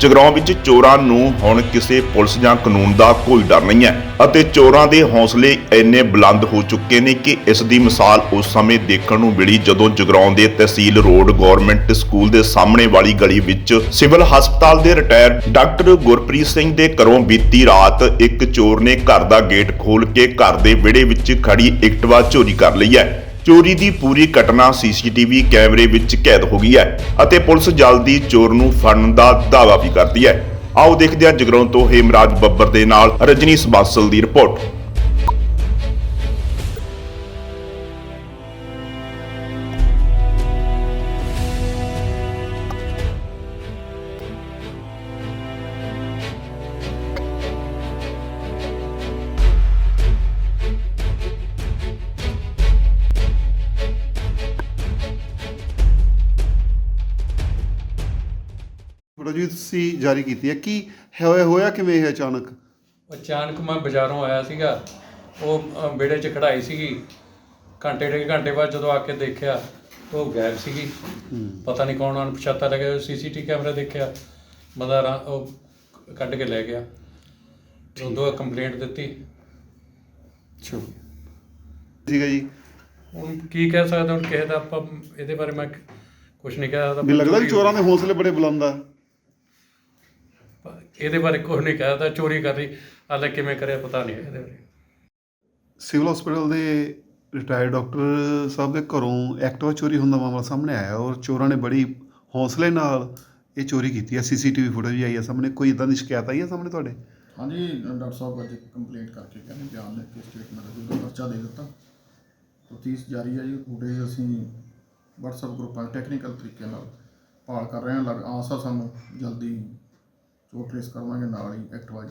ਜਗਰਾਉਂ ਵਿੱਚ ਚੋਰਾਂ ਨੂੰ ਹੁਣ ਕਿਸੇ ਪੁਲਿਸ ਜਾਂ ਕਾਨੂੰਨ ਦਾ ਕੋਈ ਡਰ ਨਹੀਂ ਹੈ ਅਤੇ ਚੋਰਾਂ ਦੇ ਹੌਸਲੇ ਇੰਨੇ ਬੁਲੰਦ ਹੋ ਚੁੱਕੇ ਨੇ ਕਿ ਇਸ ਦੀ ਮਿਸਾਲ ਉਸ ਸਮੇਂ ਦੇਖਣ ਨੂੰ ਮਿਲੀ ਜਦੋਂ ਜਗਰਾਉਂ ਦੇ ਤਹਿਸੀਲ ਰੋਡ ਗਵਰਨਮੈਂਟ ਸਕੂਲ ਦੇ ਸਾਹਮਣੇ ਵਾਲੀ ਗਲੀ ਵਿੱਚ ਸਿਵਲ ਹਸਪਤਾਲ ਦੇ ਰਿਟਾਇਰ ਡਾਕਟਰ ਗੁਰਪ੍ਰੀਤ ਸਿੰਘ ਦੇ ਘਰੋਂ ਬੀਤੀ ਰਾਤ ਇੱਕ ਚੋਰ ਨੇ ਘਰ ਦਾ ਗੇਟ ਖੋਲ ਕੇ ਘਰ ਦੇ ਵਿਹੜੇ ਵਿੱਚ ਖੜੀ ਇਕਟਵਾ ਚੋਰੀ ਕਰ ਲਈ ਹੈ। ਚੋਰੀ ਦੀ ਪੂਰੀ ਘਟਨਾ ਸੀਸੀਟੀਵੀ ਕੈਮਰੇ ਵਿੱਚ ਕੈਦ ਹੋ ਗਈ ਹੈ ਅਤੇ ਪੁਲਿਸ ਜਲਦੀ ਚੋਰ ਨੂੰ ਫੜਨ ਦਾ ਦਾਅਵਾ ਵੀ ਕਰਦੀ ਹੈ। ਆਓ ਦੇਖਦੇ ਹਾਂ ਜਗਰਾਉਂ ਤੋਂ ਹੇਮਰਾਜ ਬੱਬਰ ਦੇ ਨਾਲ ਰਜਨੀ ਸਬਾਸਲ ਦੀ ਰਿਪੋਰਟ। ਜੀ ਤੁਸੀਂ ਜਾਰੀ ਕੀਤੀ ਹੈ। ਕੀ ਹੋਇਆ ਹੋਇਆ ਕਿਵੇਂ ਇਹ ਅਚਾਨਕ? ਅਚਾਨਕ ਮੈਂ ਬਾਜ਼ਾਰੋਂ ਆਇਆ ਸੀਗਾ। ਉਹ ਅ, ਵਿਹੜੇ 'ਚ ਖੜਾਈ ਸੀਗੀ। ਘੰਟੇ ਡੇਢ ਘੰਟੇ ਬਾਅਦ ਜਦੋਂ ਆ ਕੇ ਦੇਖਿਆ ਉਹ ਗਾਇਬ ਸੀਗੀ। ਪਤਾ ਨਹੀਂ ਕੌਣ ਅਣਪਛਾਤਾ ਲੱਗਿਆ ਸੀਸੀਟੀ ਕੈਮਰਾ ਦੇਖਿਆ। ਬੰਦਾ ਰਾ- ਉਹ ਕੱਢ ਕੇ ਲੈ ਗਿਆ। ਉਦੋਂ ਕੰਪਲੇਂਟ ਦਿੱਤੀ। ਅੱਛਾ। ਠੀਕ ਹੈ ਜੀ। ਹੁਣ ਕੀ ਕਹਿ ਸਕਦੇ ਹੁਣ ਕਿਸੇ ਦਾ ਆਪਾਂ ਇਹਦੇ ਬਾਰੇ ਮੈਂ ਕੁਝ ਨਹੀਂ ਕਹਿ ਸਕਦਾ। ਵੀ ਲੱਗਦਾ ਵੀ ਚੋਰਾਂ ਦੇ ਹੌਸਲੇ ਬੜੇ ਬੁਲੰਦ ਆ। ਇਹਦੇ ਬਾਰੇ ਕੁਝ ਨਹੀਂ ਕਹਿ ਸਕਦਾ ਚੋਰੀ ਕਰ ਰਹੀ ਹਾਲੇ ਕਿਵੇਂ ਕਰਿਆ ਪਤਾ ਨਹੀਂ ਇਹਦੇ ਬਾਰੇ। ਸਿਵਲ ਹਸਪੀਟਲ ਦੇ ਰਿਟਾਇਰਡ ਡਾਕਟਰ ਸਾਹਿਬ ਦੇ ਘਰੋਂ ਐਕਟਿਵਾ ਚੋਰੀ ਹੋਣ ਦਾ ਮਾਮਲਾ ਸਾਹਮਣੇ ਆਇਆ ਔਰ ਚੋਰਾਂ ਨੇ ਬੜੀ ਹੌਸਲੇ ਨਾਲ ਇਹ ਚੋਰੀ ਕੀਤੀ ਹੈ। ਸੀਸੀਟੀਵੀ ਫੁਟੇਜ ਵੀ ਆਈ ਹੈ ਸਾਹਮਣੇ। ਕੋਈ ਇਦਾਂ ਦੀ ਸ਼ਿਕਾਇਤ ਆਈ ਹੈ ਸਾਹਮਣੇ ਤੁਹਾਡੇ? ਹਾਂਜੀ ਡਾਕਟਰ ਸਾਹਿਬ ਅੱਜ ਕੰਪਲੇਂਟ ਕਰਕੇ ਕਹਿੰਦੇ ਬਿਆਨ ਲਿਖ ਕੇ ਸਟੇਟਮੈਂਟ ਦੇ ਪਰਚਾ ਦੇ ਦਿੱਤਾ। ਤਫਤੀਸ਼ ਜਾਰੀ ਹੈ ਜੀ ਫੁਟੇਜ ਅਸੀਂ WhatsApp ਗਰੁੱਪਾਂ ਟੈਕਨੀਕਲ ਤਰੀਕੇ ਨਾਲ ਭਾਲ ਕਰ ਰਹੇ ਹਾਂ। ਲੱਗ ਆਸ ਆ ਸਾਨੂੰ ਜਲਦੀ ਚੋਰ ਟ੍ਰੇਸ ਕਰਵਾਂਗੇ ਨਾਲ ਹੀ ਐਕਟਿਵਾ